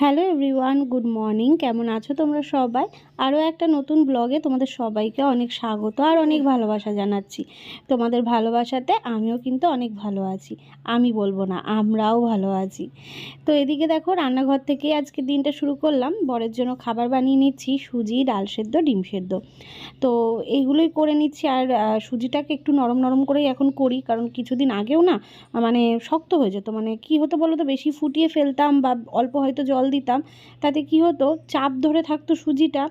Hello everyone good morning কেমন আছো তোমরা সবাই? আরও একটা নতুন ব্লগে তোমাদের সবাইকে অনেক স্বাগত আর অনেক ভালোবাসা জানাচ্ছি। তোমাদের ভালোবাসাতে আমিও কিন্তু অনেক ভালো আছি। আমি বলব না, আমরাও ভালো আছি। তো এদিকে দেখো, রান্নাঘর থেকে আজকে দিনটা শুরু করলাম। বরের জন্য খাবার বানিয়ে নিচ্ছি, সুজি, ডাল সেদ্ধ, ডিম সেদ্ধ। তো এইগুলোই করে নিচ্ছি আর সুজিটাকে একটু নরম নরম করেই এখন করি। কারণ কিছুদিন আগেও না মানে শক্ত হয়ে যেত। মানে কি হতো বলো তো, বেশি ফুটিয়ে ফেলতাম বা অল্প হয়তো জল দিতাম, তাতে কি হতো, চাপ ধরে থাকতো সুজিটা,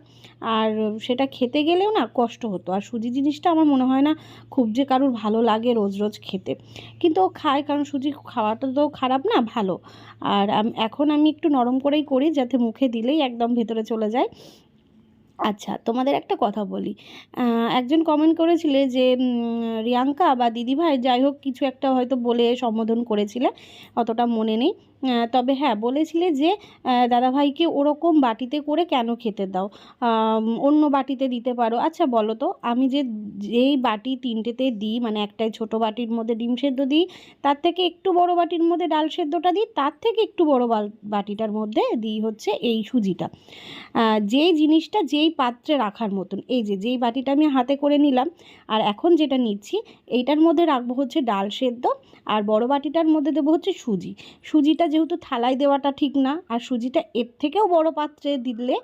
আর সেটা খেতে গেলেও না কষ্ট হতো। আর সুজি জিনিসটা আমার মনে হয় না খুব যে কারুর ভালো লাগে রোজ রোজ খেতে। কিন্তু ও খায়, কারণ সুজি খাওয়াটা তো খারাপ না, ভালো। আর এখন আমি একটু নরম করেই করি, যাতে মুখে দিলেই একদম ভেতরে চলে যায়। আচ্ছা তোমাদের একটা কথা বলি। একজন কমেন্ট করেছিলে যে রিয়াঙ্কা বা দিদিভাই, যাই হোক, কিছু একটা হয়তো বলে সম্বোধন করেছিলে, অতটা মনে নেই। তবে হ্যাঁ বলেছিলে যে দাদাভাইকে ওরকম বাটিতে করে কেন খেতে দাও? অন্য বাটিতে দিতে পারো। আচ্ছা বলো তো, আমি যে, যেই বাটি তিনটেতে দিই মানে একটাই ছোট বাটির মধ্যে ডিম সেদ্ধ দিই, তার থেকে একটু বড় বাটির মধ্যে ডাল সেদ্ধটা দিই, তার থেকে একটু বড় বাটিটার মধ্যে দিই হচ্ছে এই সুজিটা। যেই জিনিসটা যেই পাত্রে রাখার মতন, এই যে, যেই বাটিটা আমি হাতে করে নিলাম, আর এখন যেটা নিচ্ছি, এইটার মধ্যে রাখব হচ্ছে ডাল সেদ্ধ, আর বড় বাটিটার মধ্যে দেবো হচ্ছে সুজি। সুজিটা যেহেতু থালায় দেওয়াটা ঠিক না, আর সুজিটা এর থেকেও বড় পাত্রে দিলে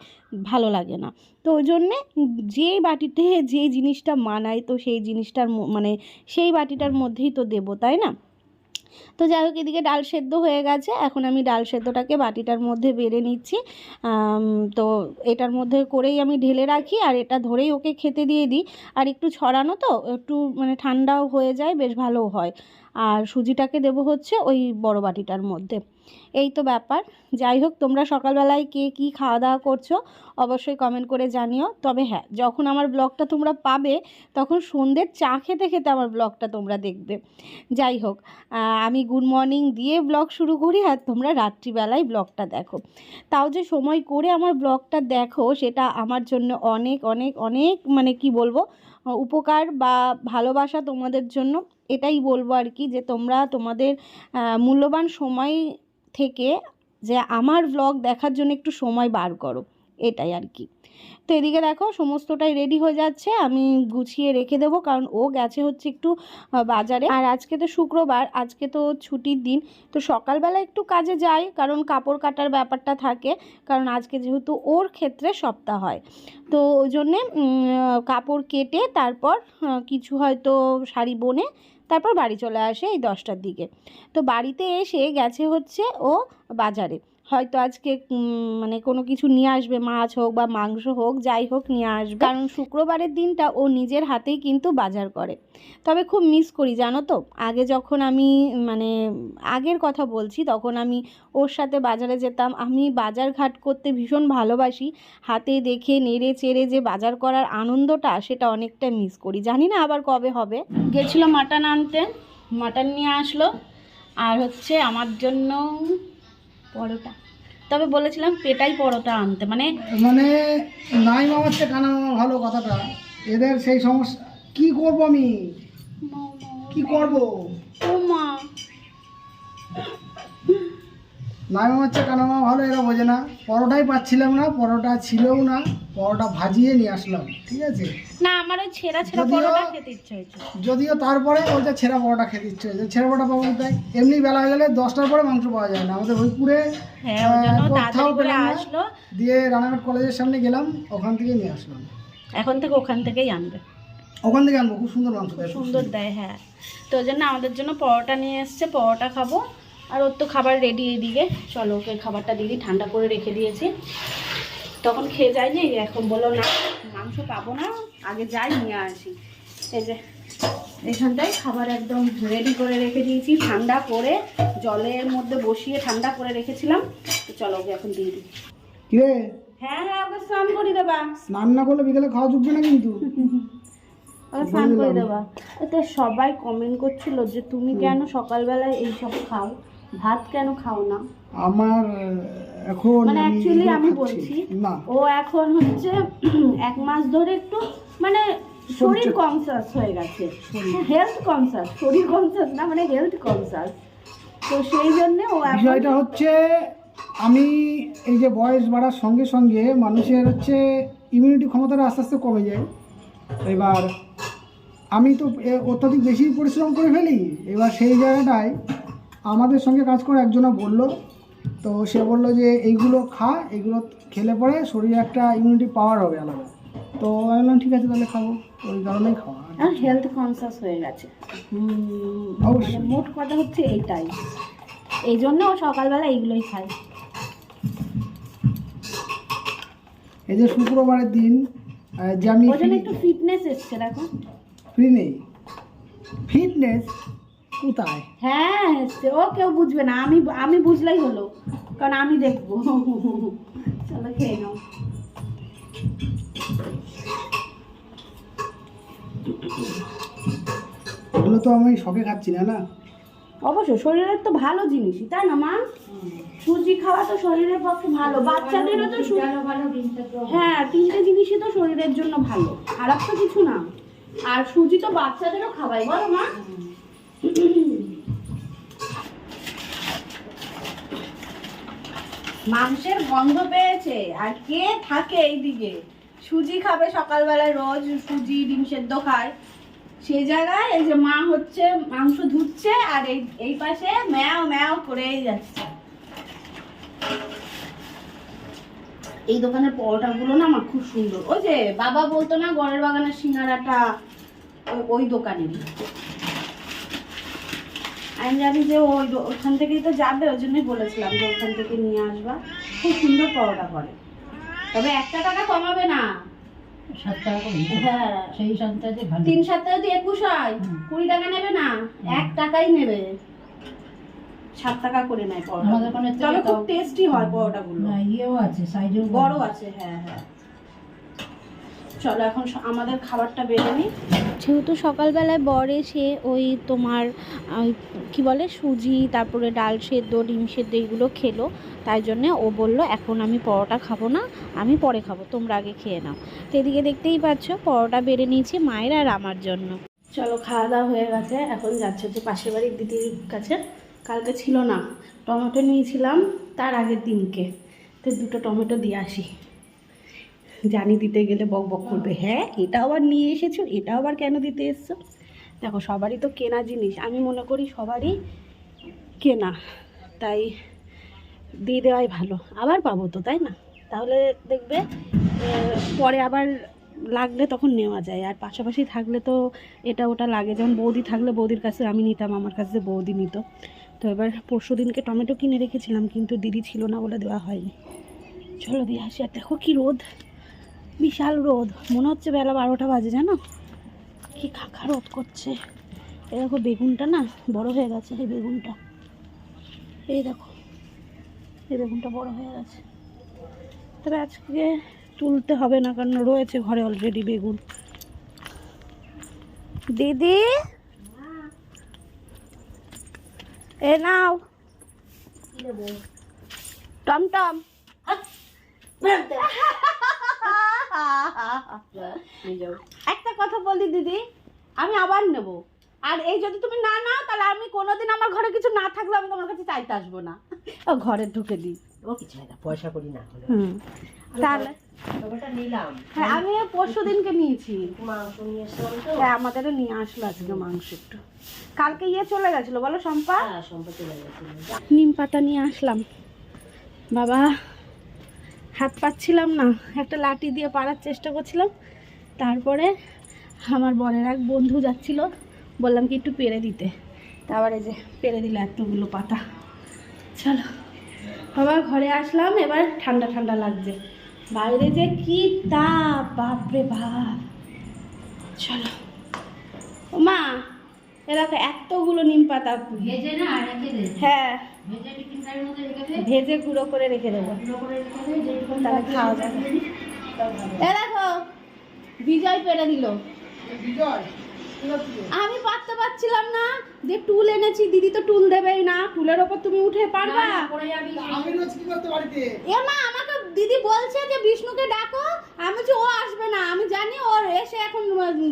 ভালো লাগে না। তো ওই জন্যে যেই বাটিতে যেই জিনিসটা মানায়, তো সেই জিনিসটার মানে সেই বাটিটার মধ্যেই তো দেবো, তাই না? তো যাই হোক, এদিকে ডাল সেদ্ধ হয়ে গেছে। এখন আমি ডাল সেদ্ধটাকে বাটিটার মধ্যে বেড়ে নিচ্ছি। তো এটার মধ্যে করেই আমি ঢেলে রাখি, আর এটা ধরেই ওকে খেতে দিয়ে দিই। আর একটু ছড়ানো তো, একটু মানে ঠান্ডাও হয়ে যায়, বেশ ভালোও হয়। আর সুজিটাকে দেবো হচ্ছে ওই বড় বাটিটার মধ্যে। এই তো ব্যাপার। যাই হোক, তোমরা সকালবেলায় কে কী খাওয়া দাওয়া করছ অবশ্যই কমেন্ট করে জানিও। তবে হ্যাঁ যখন আমার ব্লগটা তোমরা পাবে, তখন সন্ধ্যের চা খেতে খেতে আমার ব্লগটা তোমরা দেখবে। যাই হোক আমি গুড মর্নিং দিয়ে ব্লগ শুরু করি আর তোমরা রাত্রিবেলায় ব্লগটা দেখো। তাও যে সময় করে আমার ব্লগটা দেখো, সেটা আমার জন্য অনেক অনেক অনেক মানে কি বলব উপকার বা ভালোবাসা তোমাদের জন্য। এটাই বলব আর কি যে তোমরা তোমাদের মূল্যবান সময় থেকে যে আমার ব্লগ দেখার জন্য একটু সময় বার করো। এটাই আর কি। তো এদিকে দেখো সমস্তটাই রেডি হয়ে যাচ্ছে, আমি গুছিয়ে রেখে দেবো কারণ ও গেছে হচ্ছে একটু বাজারে। আর আজকে তো শুক্রবার, আজকে তো ছুটির দিন, তো সকালবেলা একটু কাজে যাই কারণ কাপড় কাটার ব্যাপারটা থাকে, কারণ আজকে যেহেতু ওর ক্ষেত্রে সপ্তাহ হয়। তো ওই জন্যে কাপড় কেটে তারপর কিছু হয়তো শাড়ি বনে তারপর বাড়ি চলে আসে এই দশটার দিকে। তো বাড়িতে এসে গেছে হচ্ছে ও বাজারে। হয়তো আজকে মানে কোনো কিছু নিয়ে আসবে, মাছ হোক বা মাংস হোক, যাই হোক নিয়ে আসবে। কারণ শুক্রবারের দিনটা ও নিজের হাতেই কিন্তু বাজার করে। তবে খুব মিস করি, জানো তো? আগে যখন আমি মানে আগের কথা বলছি, তখন আমি ওর সাথে বাজারে যেতাম। আমি বাজার ঘাট করতে ভীষণ ভালোবাসি। হাতে দেখে, নেড়ে, চেড়ে যে বাজার করার আনন্দটা, সেটা অনেকটা মিস করি। জানি না আবার কবে হবে। গেছিল মাটন আনতে। মাটন নিয়ে আসলো। আর হচ্ছে আমার জন্য পরোটা। তবে বলেছিলাম পেটাই পরোটা আনতে মানে মানে নাই মামার চেয়ে কানা মামা ভালো কথাটা? এদের সেই সমস্যা। কি করব আমি? কি করব? ও মা। নাই মামার চেয়ে কানা মামা ভালো এরা বোঝে না? পরোটাই পাচ্ছিলাম না পরোটা ছিলও না পরোটা ভাজিয়ে নিয়ে আসলাম ঠিক আছে? না আমার ওই ছেঁড়া ছেঁড়া যদিও- পরোটা খেতে ইচ্ছে হয়েছে। যদিও তারপরে ওই যে ছেঁড়া পরোটা খেতে ইচ্ছে হয়েছে। ছেঁড়া পরোটা পাবো কোথায়? এমনি বেলা হয়ে গেলে দশটার পরে মাংস পাওয়া যায় না। আমাদের হরিপুরে হ্যাঁ কোথাও পেলাম আসলো। দিয়ে রানাঘাট কলেজের সামনে গেলাম ওখান থেকে নিয়ে আসলাম। এখন থেকে ওখান থেকেই আনবে। ওখান থেকে আনব খুব সুন্দর মাংস সুন্দর। দেয় হ্যাঁ। তো ওই জন্য আমাদের জন্য পরোটা নিয়ে এসছে পরোটা খাব। আর ওর তো খাবার রেডি এদিকে চলো ওকে খাবারটা দিদি ঠান্ডা করে রেখে দিয়েছি। তখন খেয়ে যায়নি এখন বলো না মাংস পাবো না আগে যাই নিয়ে আসি। এই যে এখানটায় খাবার একদম রেডি করে রেখে দিয়েছি। ঠান্ডা করে জলের মধ্যে বসিয়ে ঠান্ডা করে রেখেছিলাম। তো চলো ওকে এখন দিয়ে দিই। হ্যাঁ হ্যাঁ ওকে স্নান করে দেবা। স্নান না করলে বিকেলে খাওয়া জুটবে না কিন্তু? ওকে স্নান করে দেবা। তো সবাই কমেন্ট করছিল যে তুমি কেন সকালবেলায় এইসব খাও? ভাত কেন খাও না? আমার এখন মানে অ্যাকচুয়ালি আমি বলছি ও এখন হচ্ছে এক মাস ধরে একটু মানে শরীর কনসাস হয়ে গেছে। হেলথ কনসাস শরীর কনসাস না মানে হেলথ কনসাস তো সেই জন্য ও বিষয়টা হচ্ছে আমি এই যে বয়স বাড়ার সঙ্গে সঙ্গে মানুষের হচ্ছে ইমিউনিটি ক্ষমতাটা আস্তে আস্তে কমে যায়। এবার আমি তো অত্যাধিক বেশি পরিশ্রম করে ফেলি এবার সেই জায়গাটায় আমাদের সঙ্গে কাজ করে একজনা বলল। তো সে বলল যে এইগুলো খা এইগুলো খেলে পরে শরীরে একটা ইমিউনিটি পাওয়ার হবে আলাদা। তো আমি বললাম ঠিক আছে তাহলে খাব। ওই কারণেই খাওয়া। আর হেলথ কনসাস হয়ে গেছে। মানে মোট কথা হচ্ছে এইটাই। এই জন্য ও সকালবেলা এইগুলোই খায়। এই যে শুক্রবারের দিন যে আমি একটু ফিটনেস এসছে দেখো। ফ্রি নেই। ফিটনেস কোথায়? হ্যাঁ ও কেউ বুঝবে না। আমি আমি বুঝলেই হলো কারণ আমি দেখব। চলো খেয়ে নাও। এগুলো তো আমি শখে খাচ্ছি না না? অবশ্য শরীরের তো ভালো জিনিসই তাই না মা? সুজি খাওয়া তো শরীরের পক্ষে ভালো বাচ্চাদেরও তো হ্যাঁ তিনটে জিনিসই তো শরীরের জন্য ভালো খারাপ তো কিছু না। আর সুজি তো বাচ্চাদেরও খাওয়াই বলো মা? মাংসের গন্ধ পেয়েছে। আর কে থাকে এইদিকে? সুজি খাবে সকালবেলায় রোজ সুজি ডিম সেদ্ধ খায়। সেই জায়গায় এই যে মা হচ্ছে, মাংস ধুচ্ছে, আর এই এই পাশে ম্যাও ম্যাও করেই যাচ্ছে। এই দোকানের পরোটাগুলো না আমার খুব সুন্দর। ওই যে বাবা বলতো না গড়ের বাগানের সিঙ্গারাটা ওই- দোকানেরই। আমি জানি যে ওই ওখান থেকেই তো যাবে ওই জন্যই বলেছিলাম যে ওখান থেকে নিয়ে আসবা। খুব সুন্দর পরোটা করে। তবে একটা টাকা কমাবে না। সাত টাকা হ্যাঁ। সেই সন্তানে ভালো। তিন সপ্তাহে যদি একুশ হয় কুড়ি টাকা নেবে না এক টাকাই নেবে। সাত টাকা করে নেয় পরোটা। তবে খুব টেস্টি হয় পরোটাগুলো। না ইয়েও আছে বড় আছে হ্যাঁ হ্যাঁ। চলো এখন আমাদের খাবারটা বেড়ে নিই যেহেতু সকালবেলায় বর এসে ওই তোমার কি বলে, সুজি, তারপরে ডাল সেদ্ধ, ডিম সেদ্ধ এগুলো খেলো। তাই জন্যে ও বলল, এখন আমি পরোটা খাব না, আমি পরে খাব, তোমরা আগে খেয়ে নাও। তো এদিকে দেখতেই পাচ্ছ, পরোটা বেড়ে নিয়েছি মায়ের আর আমার জন্য। চলো, খাওয়া দাওয়া হয়ে গেছে, এখন যাচ্ছে হচ্ছে পাশের বাড়ির দিদির কাছে। কালকে ছিল না, টমেটো নিয়েছিলাম, তার আগের দিনকে। তো দুটো টমেটো দিয়ে আসি। জানি দিতে গেলে বক বক করবে। হ্যাঁ। এটা আবার নিয়ে এসেছ এটা আবার কেন দিতে এসছো? দেখো সবারই তো কেনা জিনিস আমি মনে করি সবারই কেনা তাই দিয়ে দেওয়াই ভালো। আবার পাবো তো তাই না? তাহলে দেখবে পরে আবার লাগলে তখন নেওয়া যায় আর পাশাপাশি থাকলে তো এটা ওটা লাগে। যেমন বৌদি থাকলে বৌদির কাছে আমি নিতাম আমার কাছে বৌদি নিত। তো এবার পরশু দিনকে টমেটো কিনে রেখেছিলাম কিন্তু দিদি ছিল না বলে দেওয়া হয়নি। চলো দিয়ে আসি আর দেখো কী রোদ। বিশাল রোদ। মনে হচ্ছে বেলা বারোটা বাজে, জানো? কি খাখা রোদ করছে। এই দেখো বেগুনটা না, বড় হয়ে গেছে এই বেগুনটা। এই দেখো, এই বেগুনটা বড় হয়ে গেছে। তবে আজকে তুলতে হবে না, কারণ রয়েছে ঘরে অলরেডি বেগুন। দিদি? এ নাও। টমটম। একটা কথা বলি দিদি আমি আবার নেব। আর এই যদি তুমি না নাও তাহলে আমি কোনোদিন আমার ঘরে কিছু না থাকলে আমি তোমার কাছে চাইতে আসব না। ও ঘরে ঢুকে দিই। ও কিছু না পয়সা করি না হলে। তাহলে নিলাম। হ্যাঁ আমি পরশু দিনকে নিয়েছি। হ্যাঁ আমাদেরও নিয়ে আসলো আজকে মাংস একটু। কালকে ইয়ে চলে গেছিল বলো সম্পা হ্যাঁ চলে গেছিল নিম পাতা নিয়ে আসলাম। বাবা হাত পাচ্ছিলাম না একটা লাঠি দিয়ে পাড়ার চেষ্টা করছিলাম। তারপরে আমার বরের এক বন্ধু যাচ্ছিল বললাম কি একটু পেরে দিতে। তারপরে যে পেরে দিল এতগুলো পাতা। চলো আবার ঘরে আসলাম এবার ঠান্ডা ঠান্ডা লাগছে। বাইরে যে কি তাপ বাপরে বাপ। চলো। ও মা এ দেখো এতগুলো নিম পাতা। হ্যাঁ। ভেজে গুঁড়ো করে রেখে দেবো তাহলে খাওয়া যাবে দেখো বিজয় পেরে দিল বিজয়? আমি পারতে পারছিলাম না। যে টুল এনেছি দিদি তো টুল দেবেই না। টুলের ওপর তুমি উঠে পারবা? আমি রোজ কি করতে বাড়িতে? এ মা আমাকে দিদি বলছে যে বিষ্ণুকে ডাকো। আমি বলছি ও আসবে না। আমি জানি ওর এসে এখন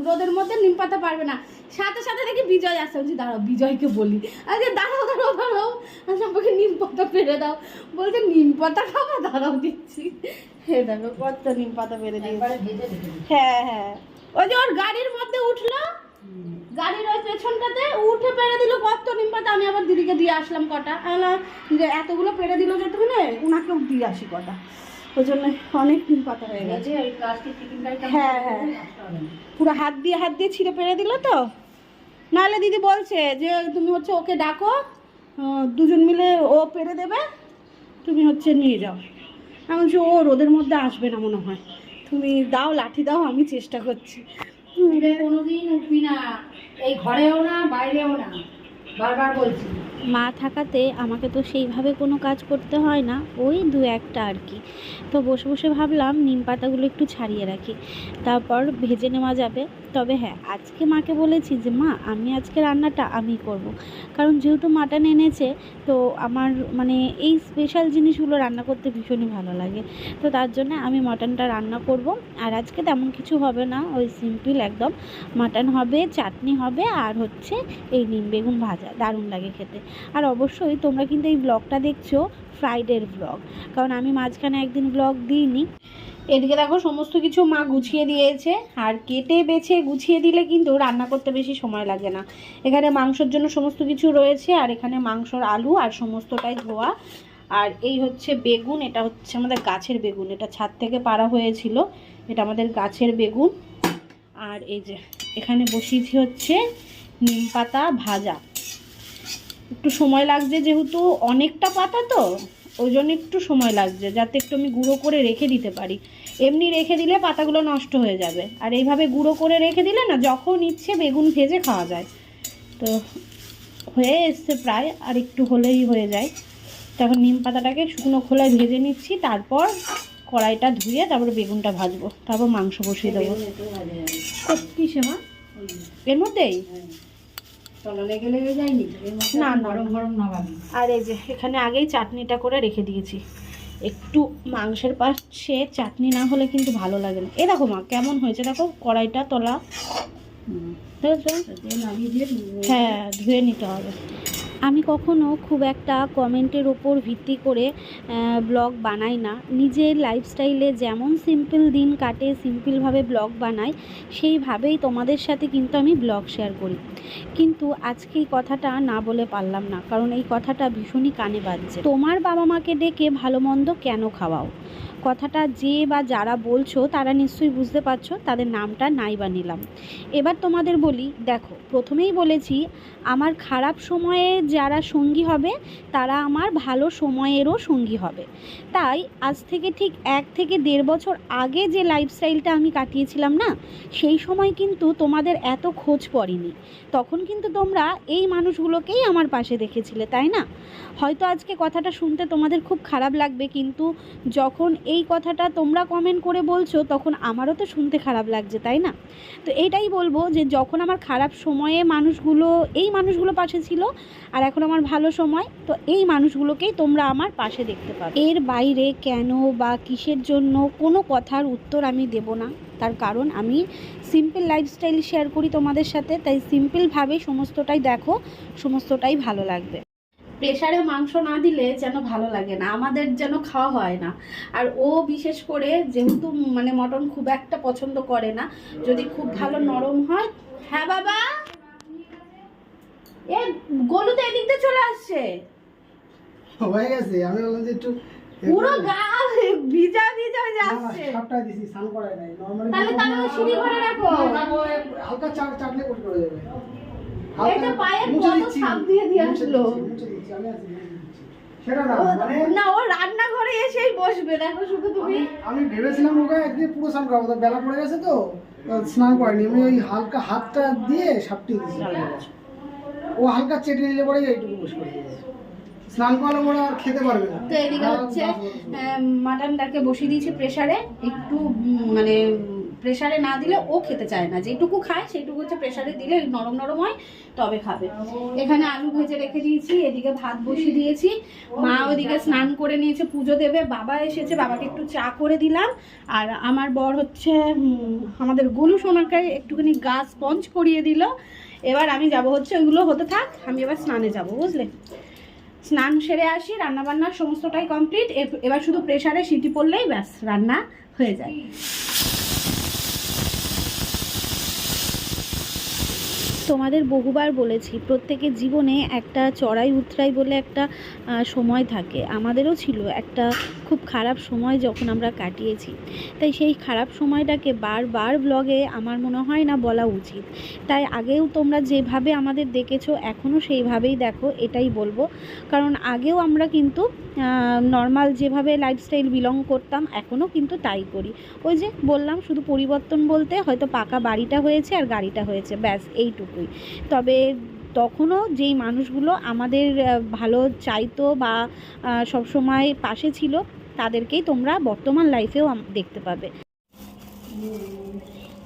রোদের মধ্যে নিম পাতা পারবে না। সাথে সাথে দেখি বিজয় আসছে বলছি দাঁড়াও বিজয়কে বলি। আচ্ছা দাঁড়াও দাঁড়াও দাঁড়াও। আচ্ছা আমাকে নিম পাতা পেরে দাও। বলছে নিম পাতা খাব? দাঁড়াও দিচ্ছি। হে দেখো কত নিম পাতা পেরে দিয়েছে। হ্যাঁ হ্যাঁ। ওই যে ওর গাড়ির মধ্যে উঠল। গাড়ির ওই পেছনটাতে উঠে পেরে দিল কত নিম পাতা আমি আবার দিদিকে দিয়ে আসলাম কটা। আলা যে এতগুলো পেরে দিল যেটুকুনে ওনাকেও দিয়ে আসি কটা। ওই জন্য অনেক নিম পাতা হয়ে গেছে। হ্যাঁ, হ্যাঁ। পুরো হাত দিয়ে হাত দিয়ে ছিঁড়ে পেরে দিল তো। নাহলে দিদি বলছে যে তুমি হচ্ছে ওকে ডাকো দুজন মিলে ও পেরে দেবে তুমি হচ্ছে নিয়ে যাও। আমি বলছি ও রোদের মধ্যে আসবে না মনে হয়। তুমি দাও লাঠি দাও আমি চেষ্টা করছি। তুই কোনোদিন উঠবি না। এই ঘরেও না বাইরেও না। মা থাকাতে আমাকে তো সেইভাবে কোনো কাজ করতে হয় না, ওই দু একটা আর কি। তো বসে বসে ভাবলাম নিম পাতাগুলো একটু ছাড়িয়ে রাখি, তারপর ভেজে নেওয়া যাবে। তবে হ্যাঁ আজকে মাকে বলেছি যে, মা, আমি আজকে রান্নাটা আমি করব। কারণ যেহেতু মাটন এনেছে, তো আমার মানে এই স্পেশাল জিনিসগুলো রান্না করতে ভীষণই ভালো লাগে। তো তার জন্য আমি মাটনটা রান্না করব। আর আজকে তেমন কিছু হবে না, ওই সিম্পল একদম। মাটন হবে, চাটনি হবে, আর হচ্ছে এই নিম বেগুন ভাজা। দারুণ লাগে খেতে। আর অবশ্যই তোমরা কিন্তু এই ব্লগটা দেখছ ফ্রাইডের ব্লগ কারণ আমি মাঝখানে একদিন ব্লগ দিইনি। এদিকে দেখো সমস্ত কিছু মা গুছিয়ে দিয়েছে। আর কেটে, বেছে, গুছিয়ে দিলে কিন্তু রান্না করতে বেশি সময় লাগে না। এখানে মাংসর জন্য সমস্ত কিছু রয়েছে। আর এখানে মাংসর আলু আর সমস্তটাই ধোয়া। আর এই হচ্ছে বেগুন। এটা হচ্ছে আমাদের গাছের বেগুন। এটা ছাদ থেকে পাড়া হয়েছিল। এটা আমাদের গাছের বেগুন। আর এই যে এখানে বসিয়েছি হচ্ছে নিম পাতা ভাজা। একটু সময় লাগছে যেহেতু অনেকটা পাতা তো ওই জন্য একটু সময় লাগছে যাতে একটু আমি গুঁড়ো করে রেখে দিতে পারি। এমনি রেখে দিলে পাতাগুলো নষ্ট হয়ে যাবে। আর এইভাবে গুঁড়ো করে রেখে দিলে না যখন ইচ্ছে বেগুন ভেজে খাওয়া যায়। তো হয়ে এসছে প্রায় আর একটু হলেই হয়ে যায়। তখন নিম পাতাটাকে শুকনো খোলায় ভেজে নিচ্ছি তারপর কড়াইটা ধুয়ে তারপর বেগুনটা ভাজবো তারপর মাংস বসিয়ে দেবো। বেগুন এতেও ভাজা যাবে কিসে মা? এর মধ্যেই? না, নরম গরম নামাবি আর এই যে এখানে আগেই চাটনিটা করে রেখে দিয়েছি। একটু মাংসের পাশে চাটনি না হলে কিন্তু ভালো লাগে না। এ দেখো মা কেমন হয়েছে দেখো কড়াইটা তোলা। হ্যাঁ ধুয়ে নিতে হবে। আমি কখনো খুব একটা কমেন্টের ওপর ভিত্তি করে ব্লগ বানাই না। নিজের লাইফস্টাইলে যেমন সিম্পল দিন কাটে সিম্পলভাবে ব্লগ বানাই, সেইভাবেই তোমাদের সাথে কিন্তু আমি ব্লগ শেয়ার করি। কিন্তু আজকে এই কথাটা না বলে পারলাম না, কারণ এই কথাটা ভীষণই কানে বাজছে। তোমার বাবা মাকে ডেকে ভালো মন্দ কেন খাওয়াও? কথাটা যে বা যারা বলছো, তারা নিশ্চয়ই বুঝতে পারছ, তাদের নামটা নাই বা নিলাম। এবার তোমাদের বলি, দেখো, প্রথমেই বলেছি, আমার খারাপ সময়ে যারা সঙ্গী হবে, তারা আমার ভালো সময়েরও সঙ্গী হবে। তাই আজ থেকে ঠিক এক থেকে দেড় বছর আগে যে লাইফস্টাইলটা আমি কাটিয়েছিলাম না, সেই সময় কিন্তু তোমাদের এত খোঁজ পড়েনি। তখন কিন্তু তোমরা এই মানুষগুলোকেই আমার পাশে দেখেছিলে, তাই না? হয়তো আজকে কথাটা শুনতে তোমাদের খুব খারাপ লাগবে, কিন্তু যখন এই কথাটা তোমরা কমেন্ট করে বলছো, তখন আমারও তো শুনতে খারাপ লাগছে, তাই না? তো এটাই বলব যে যখন আমার খারাপ সময়ে মানুষগুলো, এই মানুষগুলো পাশে ছিল, আর এখন আমার ভালো সময়, তো এই মানুষগুলোকেই তোমরা আমার পাশে দেখতে পাবে। এর বাইরে কেন বা কিসের জন্য কোনো কথার উত্তর আমি দেব না। তার কারণ আমি সিম্পল লাইফস্টাইল শেয়ার করি তোমাদের সাথে, তাই সিম্পলভাবে সমস্তটাই দেখো, সমস্তটাই ভালো লাগবে। প্রেশারে মাংস না দিলে যেন ভালো লাগে না আমাদের যেন খাওয়া হয় না। আর ও বিশেষ করে যেহেতু মানে মটন খুব একটা পছন্দ করে না যদি খুব ভালো নরম হয় হ্যাঁ বাবা? এ গলু তো এদিক দিয়ে চলে আসছে। হয়ে গেছে আমি বললাম যে একটু পুরো গা ভিজা ভিজা যাচ্ছে। সাপটাই দিছি স্নান করাই নাই নরমালি তাহলে তাহলে সিঁড়ি ঘরে রাখো। হালকা চাট চাটলে হয়ে যাবে এটা পায়ে কত সাপ দিয়ে দিয়ে আসলো। না মানে ও রান্নাঘরে এসেই বসবে দেখো শুধু তুমি। আমি- আমি ভেবেছিলাম ওকে একদিন পুরো স্নান করাবো তো বেলা পড়ে গেছে তো তো স্নান করেনি। আমি ওই হালকা হাতটা দিয়ে দিয়েছি। ও হালকা চেটে নিলে পরে এইটুকু বসে করে স্নান করলে ওরা আর খেতে পারবে না। তো এদিকে হচ্ছে মাটনটাকে বসিয়ে দিয়েছি প্রেসারে একটু মানে প্রেসারে না দিলে ও খেতে চায় না। যেটুকু খায়, সেইটুকু হচ্ছে প্রেশারে দিলে নরম নরম হয়, তবে খাবে। এখানে আলু ভেজে রেখে দিয়েছি, এদিকে ভাত বসিয়ে দিয়েছি। মা ওদিকে স্নান করে নিয়েছে, পুজো দেবে। বাবা এসেছে, বাবাকে একটু চা করে দিলাম। আর আমার বর হচ্ছে আমাদের গোলু সোনাকে একটুখানি গা স্পঞ্জ করিয়ে দিল। এবার আমি যাব হচ্ছে ওইগুলো হতে থাক, আমি এবার স্নানে যাব, বুঝলে? স্নান সেরে আসি রান্না বান্না সমস্তটাই কমপ্লিট এবার শুধু প্রেশারে সিটি পড়লেই ব্যাস, রান্না হয়ে যায়। তোমাদের বহুবার বলেছি, প্রত্যেকের জীবনে একটা চড়াই উতরাই বলে একটা সময় থাকে। আমাদেরও ছিল একটা খুব খারাপ সময় যখন আমরা কাটিয়েছি। তাই সেই খারাপ সময়টাকে বারবার ব্লগে আমার মনে হয় না বলা উচিত। তাই আগেও তোমরা যেভাবে আমাদের দেখেছ এখনও সেইভাবেই দেখো, এটাই বলব। কারণ আগেও আমরা কিন্তু নর্মাল যেভাবে লাইফস্টাইল বিলং করতাম এখনও কিন্তু তাই করি। ওই যে বললাম, শুধু পরিবর্তন বলতে হয়তো পাকা বাড়িটা হয়েছে আর গাড়িটা হয়েছে, ব্যাস এইটুকুই। তবে তখনও যেই মানুষগুলো আমাদের ভালো চাইতো বা সবসময় পাশে ছিল, তাদেরকেই তোমরা বর্তমান লাইফেও দেখতে পাবে।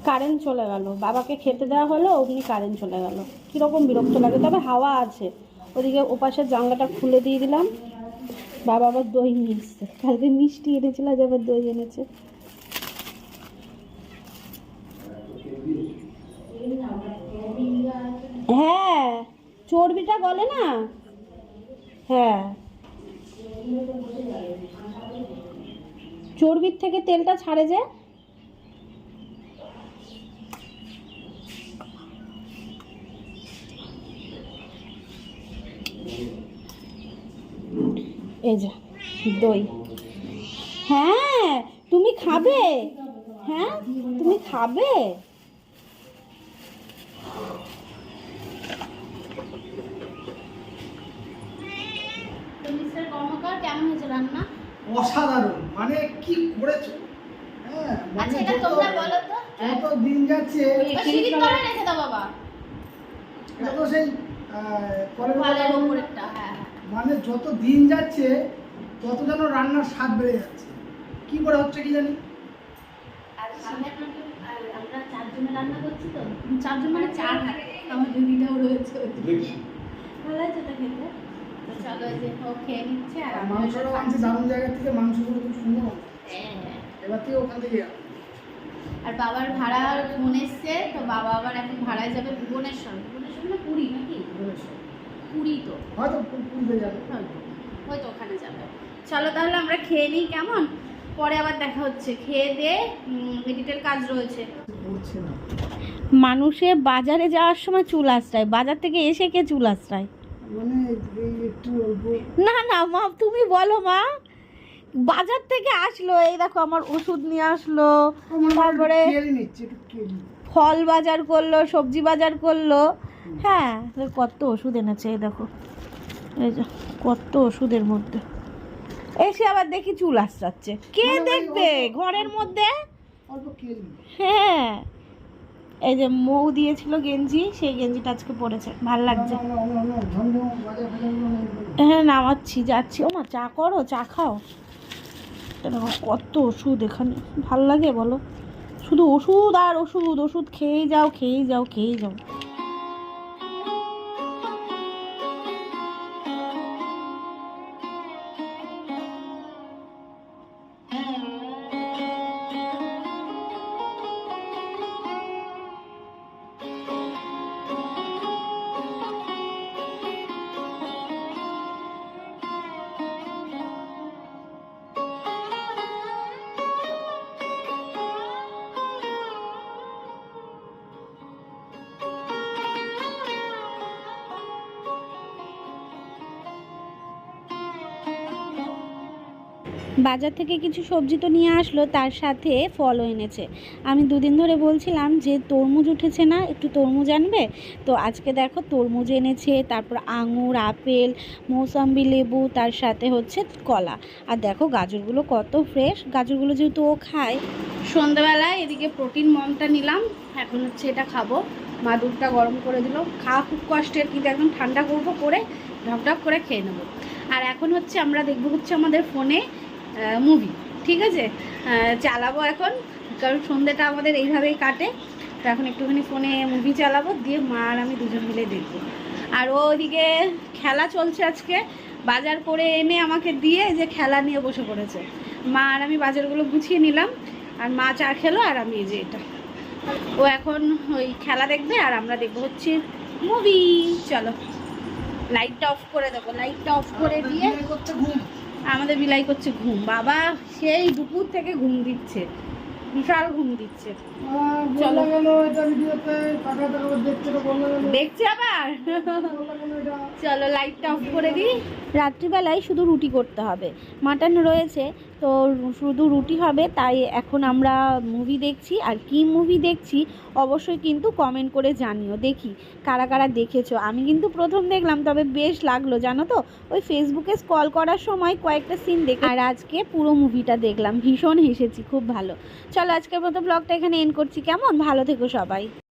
কারেন্ট চলে গেল। বাবাকে খেতে দেওয়া হলো অমনি কারেন্ট চলে গেল। কীরকম বিরক্ত লাগে, তবে হাওয়া আছে। ওদিকে ওপাশের জানলাটা খুলে দিয়ে দিলাম। বাবা আবার দই নিয়ে এসছে কালকে মিষ্টি এনেছিল, আজ আবার দই এনেছে। হ্যাঁ চর্বিটা গলে না? হ্যাঁ। চর্বির থেকে তেলটা ছাড়ে যে? এই যে দই। হ্যাঁ তুমি খাবে? হ্যাঁ তুমি খাবে? কর্মকার কেমন হয়েছে রান্না? অসাধারণ। মানে কি করেছ? হ্যাঁ মানে আচ্ছা এটা তোমরা বলো তো। যত দিন যাচ্ছে। সিঁড়ির তলায় রেখে দাও বাবা। এটা তো সেই কলের উপরেরটা হ্যাঁ। মানে যত দিন যাচ্ছে তত যেন রান্নার স্বাদ বেড়ে যাচ্ছে। কি করে হচ্ছে কি জানি? আর সামনে আপনার আর আমরা চারজনে রান্না করছি তো? চারজন মানে চার আমার দিদিটাও রয়েছে। ভালো আছে তো খেতে? চলো যে ও খেয়ে নিচ্ছে আর আনছি দারুণ জায়গা থেকে মাংসগুলো খুব সুন্দর হ্যাঁ হ্যাঁ। এবার থেকে ওখান থেকে আর বাবার ভাড়া ফোন এসছে তো বাবা আবার এখন ভাড়ায় যাবে ভুবনেশ্বর। ভুবনেশ্বর না পুরী নাকি? পুরী তো। হয়তো পুরীতে যাবে। হয়তো ওখানে যাবে। চলো তাহলে আমরা খেয়ে নিই কেমন? পরে আবার দেখা হচ্ছে। খেয়ে দিয়ে মেডিটের কাজ রয়েছে। মানুষে বাজারে যাওয়ার সময় চুল আশ্রায়। বাজার থেকে এসে কে চুল আশ্রায়? মানে না না মা তুমি বলো মা। বাজার থেকে আসলো এই দেখো আমার ওষুধ নিয়ে আসলো। তারপরে ফল বাজার করল সবজি বাজার করল। হ্যাঁ কত ওষুধ এনেছে এই দেখো। এই যে কত ওষুধের মধ্যে। এসে আবার দেখি চুল আশ্রাচ্ছে। কে মানে দেখবে ঘরের মধ্যে? হ্যাঁ। এই যে মৌ দিয়েছিল গেঞ্জি সেই গেঞ্জিটা আজকে পরেছে। ভালো লাগছে। হ্যাঁ নামাচ্ছি যাচ্ছি। ও মা চা করো চা খাও। কত ওষুধ এখানে। ভালো লাগে বলো। শুধু ওষুধ আর ওষুধ ওষুধ খেয়েই যাও খেয়েই যাও খেয়েই যাও। বাজার থেকে কিছু সবজি তো নিয়ে আসলো, তার সাথে ফলও এনেছে। আমি দুদিন ধরে বলছিলাম যে, তরমুজ উঠেছে না? একটু তরমুজ আনবে? তো আজকে দেখো তরমুজ এনেছে, তারপর আঙুর, আপেল, মৌসাম্বি, লেবু, তার সাথে হচ্ছে কলা। আর দেখো গাজরগুলো কত ফ্রেশ, গাজরগুলো যেহেতু ও খায়। সন্ধ্যাবেলায় এদিকে প্রোটিন মমটা নিলাম, এখন হচ্ছে এটা খাব। মা দুধটা গরম করে দিল, খাওয়া খুব কষ্টের, কিন্তু একদম ঠান্ডা করব করে ঢকঢক করে খেয়ে নেব। আর এখন হচ্ছে আমরা দেখব হচ্ছে আমাদের ফোনে মুভি ঠিক আছে? চালাবো এখন, কারণ সন্ধ্যেটা আমাদের এইভাবেই কাটে। তো এখন একটুখানি ফোনে মুভি চালাবো, দিয়ে মা আর আমি দুজন মিলে দেখব। আর ও ওদিকে খেলা চলছে আজকে, বাজার করে এনে আমাকে দিয়ে যে খেলা নিয়ে বসে পড়েছে। মা আর আমি বাজারগুলো গুছিয়ে নিলাম, আর মা চা খেলো, আর আমি এই যে এটা। ও এখন ওই খেলা দেখবে, আর আমরা দেখব হচ্ছে মুভি চলো লাইটটা অফ করে দেবো লাইটটা অফ করে দিয়ে ঘুম। আমাদের বিলাই করছে ঘুম। বাবা সেই দুপুর থেকে ঘুম দিচ্ছে। বিশাল ঘুম দিচ্ছে। দেখছে আবার? চলো লাইটটা অফ করে দিই। রাত্রিবেলায় শুধু রুটি করতে হবে। মাটন রয়েছে, তো শুধু রুটি হবে, তাই এখন আমরা মুভি দেখছি। আর কি মুভি দেখছি, অবশ্যই কিন্তু কমেন্ট করে জানিও। দেখি, কারা কারা দেখেছ? আমি কিন্তু প্রথম দেখলাম, তবে বেশ লাগল, জানো তো? ওই ফেসবুকে স্কল করার সময় কয়েকটা সিন দেখ আর আজকে পুরো মুভিটা দেখলাম। ভীষণ হেসেছি, খুব ভালো। চলো আজকের মতো ব্লগটা এখানে এন্ড করছি। কেমন? ভালো থেকো সবাই।